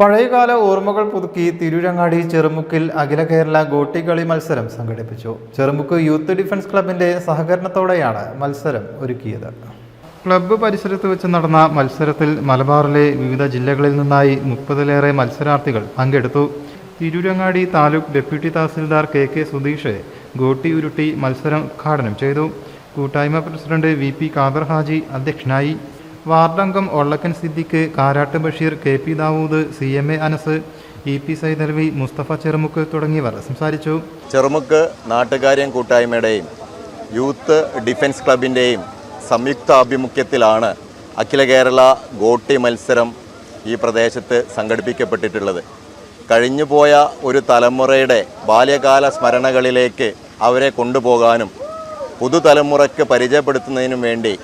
പഴയകാല ഓർമ്മകൾ പുതുക്കി തിരൂരങ്ങാടി ചെറുമുക്കിൽ അഖില കേരള ഗോട്ടികളി മത്സരം സംഘടിപ്പിച്ചു. ചെറുമുക്ക് യൂത്ത് ഡിഫൻസ് ക്ലബിന്റെ സഹകരണത്തോടെയാണ് മത്സരം ഒരുക്കിയത്. ക്ലബ്ബ് പരിസരത്ത് വെച്ച് നടന്ന മത്സരത്തിൽ മലബാറിലെ വിവിധ ജില്ലകളിൽ നിന്നായി മുപ്പതിലേറെ മത്സരാർത്ഥികൾ പങ്കെടുത്തു. Tirurangadi taluk deputy tahsildar K K Sudheesh ഗോട്ടി ഉരുട്ടി മത്സരം ഉദ്ഘാടനം ചെയ്തു. കൂട്ടായ്മ president V P Khader Haji അധ്യക്ഷനായി. വാർഡംഗം Ollakkan Siddique Karat Basheer K P Dawood C M A Anas E P Saithalavi Mustafa Cherumukku തുടങ്ങിയവർ സംസാരിച്ചു. ചെറുമുക്ക് നാട്ടുകാര്യം കൂട്ടായ്മയുടെയും യൂത്ത് ഡിഫൻസ് ക്ലബിന്റെയും സംയുക്ത ആഭിമുഖ്യത്തിലാണ് അഖില കേരള ഗോട്ടി മത്സരം ഈ പ്രദേശത്ത് സംഘടിപ്പിക്കപ്പെട്ടിട്ടുള്ളത്. കഴിഞ്ഞുപോയ ഒരു തലമുറയുടെ ബാല്യകാല സ്മരണകളിലേക്ക് അവരെ കൊണ്ടുപോകാനും പുതുതലമുറയ്ക്ക് പരിചയപ്പെടുത്തുന്നതിനും വേണ്ടി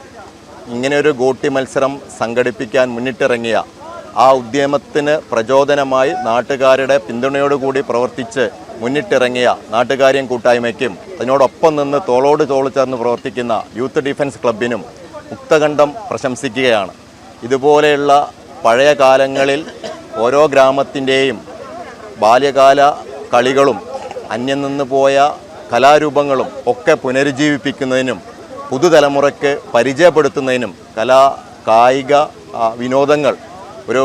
ഇങ്ങനെയൊരു ഗോട്ടി മത്സരം സംഘടിപ്പിക്കാൻ മുന്നിട്ടിറങ്ങിയ ആ ഉദ്യമത്തിന് പ്രചോദനമായി നാട്ടുകാരുടെ പിന്തുണയോടുകൂടി പ്രവർത്തിച്ച് മുന്നിട്ടിറങ്ങിയ നാട്ടുകാര്യം കൂട്ടായ്മയ്ക്കും അതിനോടൊപ്പം നിന്ന് തോളോട് തോൾ ചേർന്ന് പ്രവർത്തിക്കുന്ന യൂത്ത് ഡിഫൻസ് ക്ലബിനും മുക്തകണ്ഠം പ്രശംസിക്കുകയാണ്. ഇതുപോലെയുള്ള പഴയ കാലങ്ങളിൽ ഓരോ ഗ്രാമത്തിന്റെയും ബാല്യകാല കളികളും അന്യം നിന്ന് പോയ കലാരൂപങ്ങളും ഒക്കെ പുനരുജ്ജീവിപ്പിക്കുന്നതിനും പുതുതലമുറയ്ക്ക് പരിചയപ്പെടുത്തുന്നതിനും കലാ കായിക വിനോദങ്ങൾ ഒരു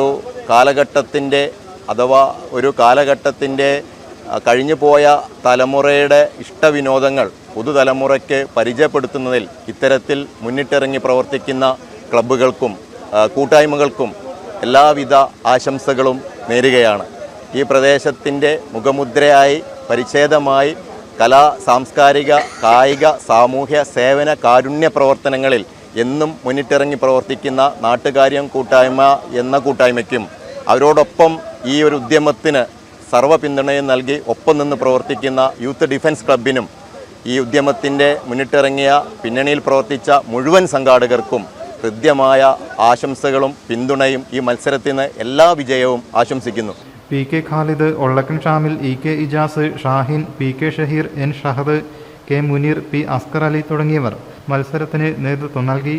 കാലഘട്ടത്തിന്റെ അഥവാ ഒരു കാലഘട്ടത്തിന്റെ കഴിഞ്ഞു പോയ തലമുറയുടെ ഇഷ്ടവിനോദങ്ങൾ പുതുതലമുറയ്ക്ക് പരിചയപ്പെടുത്തുന്നതിൽ ഇത്തരത്തിൽ മുന്നിട്ടിറങ്ങി പ്രവർത്തിക്കുന്ന ക്ലബ്ബുകൾക്കും കൂട്ടായ്മകൾക്കും എല്ലാവിധ ആശംസകളും നേരുകയാണ്. ഈ പ്രദേശത്തിന്റെ മുഖമുദ്രയായി പരിച്ഛേദമായി കലാ സാംസ്കാരിക കായിക സാമൂഹ്യ സേവന കാരുണ്യ പ്രവർത്തനങ്ങളിൽ എന്നും മുന്നിട്ടിറങ്ങി പ്രവർത്തിക്കുന്ന നാട്ടുകാര്യം കൂട്ടായ്മ എന്ന കൂട്ടായ്മയ്ക്കും അവരോടൊപ്പം ഈ ഒരു ഉദ്യമത്തിന് സർവ പിന്തുണയും നൽകി ഒപ്പം നിന്ന് പ്രവർത്തിക്കുന്ന യൂത്ത് ഡിഫൻസ് ക്ലബിനും ഈ ഉദ്യമത്തിന്റെ മുന്നിട്ടിറങ്ങിയ പിന്നണിയിൽ പ്രവർത്തിച്ച മുഴുവൻ സംഘാടകർക്കും ഹൃദ്യമായ ആശംസകളും പിന്തുണയും ഈ മത്സരത്തിന് എല്ലാ വിജയവും ആശംസിക്കുന്നു. P K Khalid Ollakkan Shamil E K Ijas Shahin P K Shaheer N Shahad K Muneer P Askar Ali തുടങ്ങിയവർ മത്സരത്തിന് നേതൃത്വം നൽകി.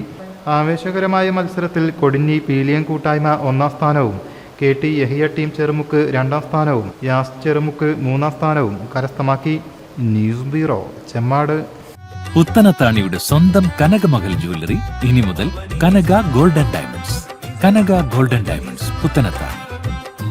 ആവേശകരമായ മത്സരത്തിൽ കൊടിഞ്ഞി പീലിയൻ കൂട്ടായ്മ ഒന്നാം സ്ഥാനവും K T Yahiya team Cherumukku രണ്ടാം സ്ഥാനവും യാസ് ചെറുമുക്ക് മൂന്നാം സ്ഥാനവും കരസ്ഥമാക്കി. News bureau Chemmad. പുത്തനത്താണിയുടെ സ്വന്തം കനകമകൽ ജ്വല്ലറി ഇനി മുതൽ Kanaka golden diamonds. Kanaka golden diamonds Puthanathani